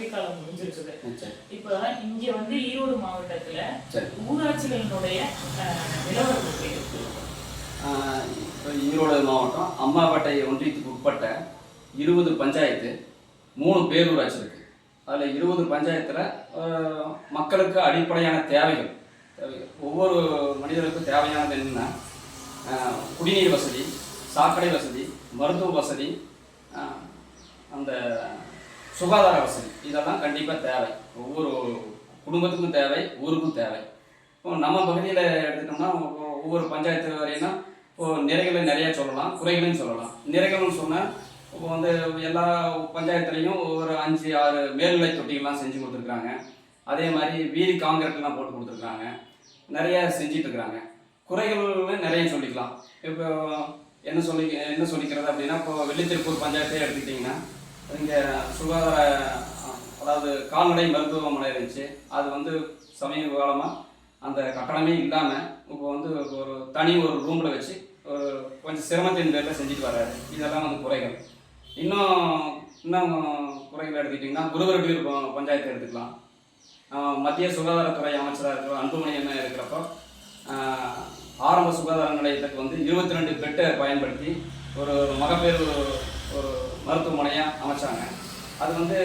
ஊராட்சியினுடைய பதவிக்காலம் முடிஞ்சிருக்குது. சரி. இப்ப இங்க வந்து ஈரோடு மாவட்டத்துல ஊராட்சிகளினுடைய ஆஹ் இப்போ ஈரோடு மாவட்டம் அம்மாப்பேட்டை ஒன்றியத்துக்கு உட்பட்ட இருபது பஞ்சாயத்து மூணு பேரூராட்சி இருக்கு. அதில் இருபது பஞ்சாயத்தில் மக்களுக்கு அடிப்படையான தேவைகள் தேவைகள். ஒவ்வொரு மனிதருக்கும் தேவையானது என்னென்னா குடிநீர் வசதி சாக்கடை வசதி மருத்துவ வசதி அந்த சுகாதார வசதி. இதெல்லாம் கண்டிப்பாக தேவை. ஒவ்வொரு குடும்பத்துக்கும் தேவை ஊருக்கும் தேவை. இப்போ நம்ம பகுதியில் எடுத்துட்டோம்னா ஒவ்வொரு பஞ்சாயத்து வரையினா இப்போ நிறைகளை நிறையா சொல்லலாம் குறைகளையும் சொல்லலாம். நிறைகள்னு சொன்னால் இப்போ வந்து எல்லா பஞ்சாயத்துலேயும் ஒரு அஞ்சு ஆறு மேல்நிலை தொட்டிகள்லாம் செஞ்சு கொடுத்துருக்குறாங்க. அதே மாதிரி வீதி காங்கிரட்லாம் போட்டு கொடுத்துருக்காங்க நிறைய செஞ்சிட்ருக்குறாங்க. குறைகள் நிறைய சொல்லிக்கலாம். இப்போ என்ன சொல்லி என்ன சொல்லிக்கிறது அப்படின்னா இப்போ வெள்ளித்திருப்பூர் பஞ்சாயத்தே எடுத்துக்கிட்டிங்கன்னா இங்கே சுகாதார அதாவது கால்நடை மருத்துவமனை இருந்துச்சு. அது வந்து சமீப காலமாக அந்த கட்டணமே இல்லாமல் இப்போ வந்து ஒரு தனி ஒரு ரூமில் வச்சு ஒரு கொஞ்சம் சிரமத்தின் பேரில் செஞ்சுட்டு வர்றாரு. இதெல்லாம் வந்து குறைகள். இன்னும் இன்னும் குறைகள் எடுத்துக்கிட்டிங்கன்னா குருவரடியூர் பஞ்சாயத்து எடுத்துக்கலாம். மத்திய சுகாதாரத்துறை அமைச்சராக இருக்கிற அன்புமணி என்ன இருக்கிறப்போ ஆரம்ப சுகாதார நிலையத்துக்கு வந்து இருபத்தி ரெண்டு பெட்டை பயன்படுத்தி ஒரு மகப்பேறு மருத்துவமனையாக அமைச்சாங்க. அது வந்து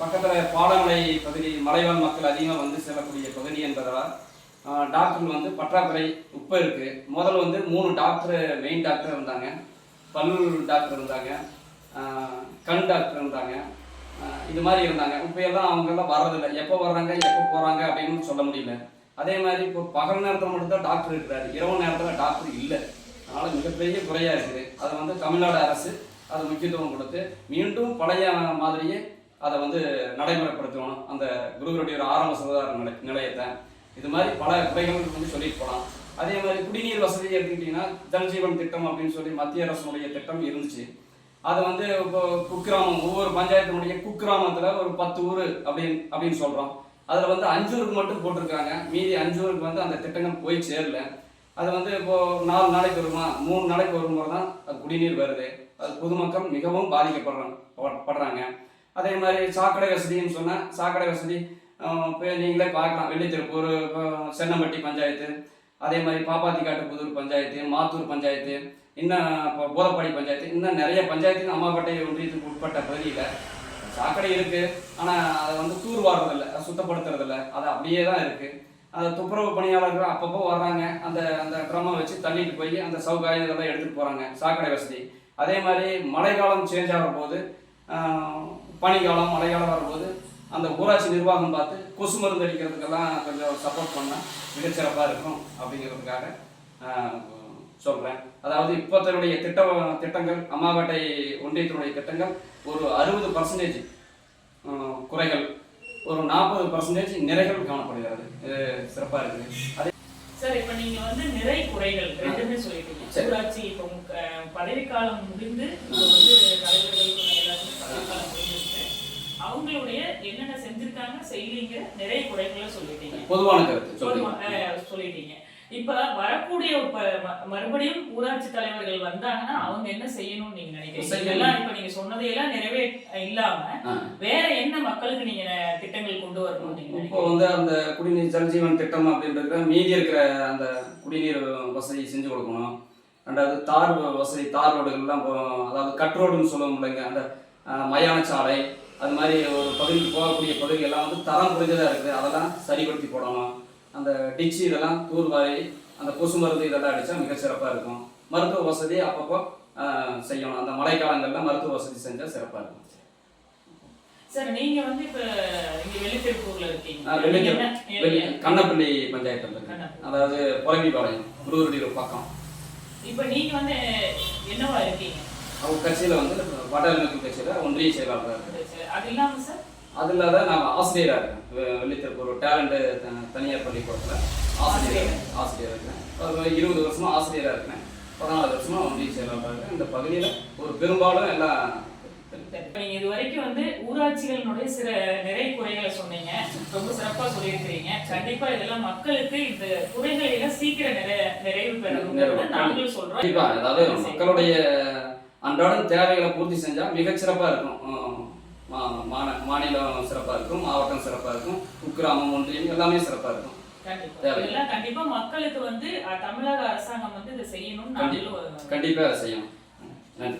பக்கத்தில் பாலமலை பகுதி மலைவாழ் மக்கள் அதிகமாக வந்து செல்லக்கூடிய பகுதி என்பதால் டாக்டர் வந்து பற்றாக்குறை இப்போ இருக்குது முதல்ல வந்து மூணு டாக்டர் மெயின் டாக்டர் இருந்தாங்க. பல் டாக்டர் இருந்தாங்க. கண் டாக்டர் இருந்தாங்க. இது மாதிரி இருந்தாங்க. இப்போ எல்லாம் அவங்கெல்லாம் வர்றதில்லை. எப்போ வர்றாங்க எப்போ போகிறாங்க அப்படின்னு சொல்ல முடியல. அதே மாதிரி இப்போ பகல் நேரத்தில் மட்டும்தான் டாக்டர் இருக்கிறாரு. இரவு நேரத்தில் டாக்டர் இல்லை. அதனால் மிகப்பெரிய குறையாக இருக்குது. அதை வந்து தமிழ்நாடு அரசு அது முக்கியத்துவம் கொடுத்து மீண்டும் பழைய மாதிரியே அதை வந்து நடைமுறைப்படுத்தணும். அந்த குருவருடைய ஆரம்ப சுகாதார நிலை நிலையத்தை. இது மாதிரி பல குறைகள் வந்து சொல்லிட்டு போகலாம் அதே மாதிரி குடிநீர் வசதி எடுத்துக்கிட்டிங்கன்னா ஜல்ஜீவன் திட்டம் அப்படின்னு சொல்லி மத்திய அரசுடைய திட்டம் இருந்துச்சு. அது வந்து இப்போ குக்கிராமம் ஒவ்வொரு பஞ்சாயத்தினுடைய குக்கிராமத்தில் ஒரு பத்து ஊர் அப்படின்னு அப்படின்னு சொல்கிறோம் அதில் வந்து அஞ்சு ஊருக்கு மட்டும் போட்டிருக்காங்க. மீதி அஞ்சு ஊருக்கு வந்து அந்த திட்டங்கள் போய் சேரல. அது வந்து இப்போது நாலு நாளைக்கு வருமா? மூணு நாளைக்கு வரும்போது தான் அது குடிநீர் வருது. அது பொதுமக்கள் மிகவும் பாதிக்கப்படுறாங்க படுறாங்க. அதே மாதிரி சாக்கடை வசதின்னு சொன்னால் சாக்கடை வசதி இப்போ நீங்களே பார்க்கலாம். வெள்ளித்திருப்பூர் இப்போ சென்னம்பட்டி பஞ்சாயத்து. அதே மாதிரி பாப்பாத்திக்காட்டு புதூர் பஞ்சாயத்து மாத்தூர் பஞ்சாயத்து இன்னும் இப்போ போதப்பாடி பஞ்சாயத்து இன்னும் நிறைய பஞ்சாயத்து அம்மாப்பேட்டை ஒன்றியத்துக்கு உட்பட்ட பகுதியில் சாக்கடை இருக்குது ஆனால் அதை வந்து தூர் வாடுறதில்ல அதை சுத்தப்படுத்துறதில்ல. அது அப்படியே தான் இருக்குது அந்த துப்புரவு பணியாளர்கள் அப்பப்போ வர்றாங்க. அந்த அந்த ட்ரம்மை வச்சு தள்ளிட்டு போய் அந்த சவுகாயம் இதெல்லாம் எடுத்துகிட்டு போகிறாங்க சாக்கடை வசதி. அதே மாதிரி மழைக்காலம் சேஞ்ச் ஆகிற போது பனிக்காலம் மழைக்காலம் வரும்போது அந்த ஊராட்சி நிர்வாகம் பார்த்து கொசு மருந்து அடிக்கிறதுக்கெல்லாம் கொஞ்சம் சப்போர்ட் பண்ணால் மிகச்சிறப்பாக இருக்கும் அப்படிங்கிறதுக்காக சொல்கிறேன் அதாவது இப்போத்தனுடைய திட்ட திட்டங்கள் அம்மாப்பேட்டை ஒன்றியத்தினுடைய திட்டங்கள் ஒரு அறுபது பர்சன்டேஜ் குறைகள். ஒரு நாற்பது பர்சன்டேஜ் நிறைகள் காணப்படுகிறது. இது சிறப்பாக இருக்குது. அதே சார் இப்ப நீங்க வந்து நிறை குறைகள் ரெண்டுமே சொல்லிட்டீங்க. ஊராட்சி இப்போ பதவிக்காலம் முடிந்து இப்போ வந்து தலைவர்கள் எல்லாருக்கும் பதவிக்காலம் முடிஞ்சிருக்கு. அவங்களுடைய என்னென்ன செஞ்சிருக்காங்க செய்யலீங்க நிறை குறைகளை சொல்லிட்டீங்க. பொதுவான கருத்து சொல்லிட்டீங்க. இப்ப வரக்கூடிய மறுபடியும் ஊராட்சி தலைவர்கள் வந்தாங்கன்னா அவங்க என்ன செய்யணும்னு நீங்க நினைக்கிறீங்க? செய்யணும். இதெல்லாம் இப்ப நீங்க சொன்னதையெல்லாம் நிறைவே இல்லாம. வேற என்ன மக்களுக்கு நீங்க திட்டங்கள் கொண்டு வரணும்னு நீங்க இப்போ வந்து அந்த குடிநீர் ஜல்ஜீவன் திட்டம் அப்படின்றது மீதி இருக்கிற அந்த குடிநீர் வசதி செஞ்சு கொடுக்கணும். ரெண்டாவது தார் வசதி தார் ரோடுகள்லாம் அதாவது கட் ரோடுன்னு சொல்லுவோம் இல்லைங்க அந்த மயான சாலை அது மாதிரி ஒரு பகுதிக்கு போகக்கூடிய பகுதியெல்லாம் வந்து தரம் குறைஞ்சதாக இருக்குது. அதெல்லாம் சரிப்படுத்தி போடணும். அந்த டிச்சு இதெல்லாம் தூர்வாரி அந்த கொசு மருந்து இதெல்லாம் அடித்தா மிக சிறப்பாக இருக்கும். மருத்துவ வசதி அப்பப்போ செய்யணும். அந்த மழைக்காலங்களில் மருத்துவ வசதி செஞ்சால் சிறப்பாக இருக்கும். சார் நீங்க வந்து இப்ப இங்க வெளித்திருப்பூர்ல இருக்கீங்க? கண்ணப்பள்ளி பஞ்சாயத்து இருக்கு. அதாவது புறவிபாளையம் குருவருடைய பக்கம். இப்ப நீங்க வந்து என்னவா இருக்கீங்க? அவங்க கட்சியில் வந்து வடகிழக்கு கட்சியில் ஒன்றிய செயலாளராக இருக்கு. அது இல்லாம சார்? அது இல்லாத நான் ஆசிரியராக இருக்கேன் வெள்ளித்திருப்பூர் டேலண்ட்டு தனியார் பள்ளிக்கூடத்தில் ஆசிரியர் ஆசிரியர். இருக்கேன் ஒரு இருபது வருஷமா ஆசிரியராக இருக்கேன் பதினாலு வருஷமா ஒன்றிய செயலாளராக இருக்கேன் இந்த பகுதியில் ஒரு பெரும்பாலும் எல்லாம் இப்ப நீங்க இது வரைக்கும் வந்து ஊராட்சிகளினுடைய சில நிறை குறைகளை சொன்னீங்க. ரொம்ப சிறப்பா சொல்லியிருக்கிறீங்க. கண்டிப்பா இதெல்லாம் மக்களுக்கு இந்த குறைகளை எல்லாம் சீக்கிரம் நிறை நிறைவு பெறணும். நாங்களும் கண்டிப்பாக அதாவது மக்களுடைய அன்றாடம் தேவைகளை பூர்த்தி செஞ்சால் மிகச்சிறப்பாக இருக்கும். மாநிலம் சிறப்பாக இருக்கும் மாவட்டம் சிறப்பாக இருக்கும் குக்கிராமம் ஒன்றியம் எல்லாமே சிறப்பாக இருக்கும். கண்டிப்பா. கண்டிப்பா மக்களுக்கு வந்து தமிழக அரசாங்கம் வந்து இதை செய்யணும்னு கண்டி- நாங்களும் கண்டிப்பாக அதை செய்யணும். நன்றி.